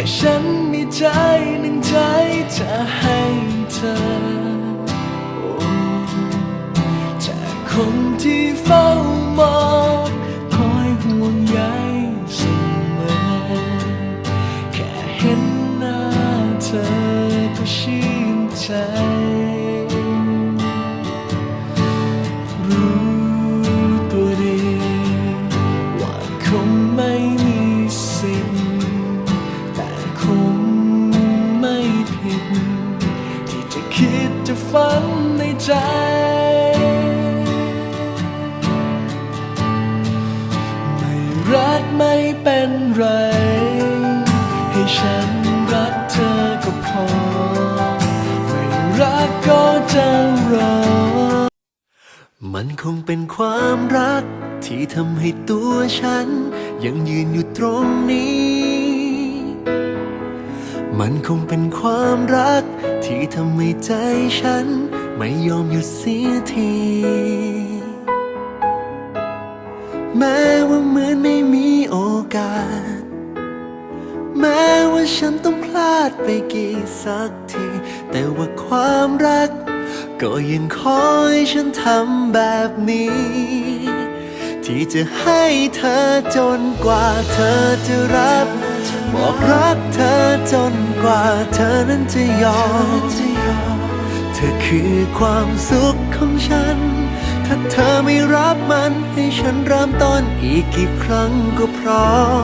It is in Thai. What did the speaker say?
แต่ฉันมีใจหนึ่งใจจะให้เธอโอ้จากคนที่เฝ้ามองคอยห่วงใยเสมอ แค่เห็นหน้าเธอก็ชื่นใจ ฝันในใจ ไม่รักไม่เป็นไร ให้ฉันรักเธอก็พอ ไม่รักก็จะรอ มันคงเป็นความรักที่ทำให้ตัวฉัน ยังยืนอยู่ตรงนี้ มันคงเป็นความรัก ที่ทำให้ใจฉัน ไม่ยอมหยุดเสียที แม้ว่าเหมือนไม่มีโอกาส แม้ว่าฉันต้องพลาดไปกี่สักที แต่ว่าความรัก ก็ยังคอยฉันทำแบบนี้ ที่จะให้เธอจนกว่าเธอจะรับ บอกรักเธอจนกว่าเธอนั้นจะยอม เธอคือความสุขของฉัน ถ้าเธอไม่รับมันให้ฉันเริ่มต้นอีกกี่ครั้งก็พร้อม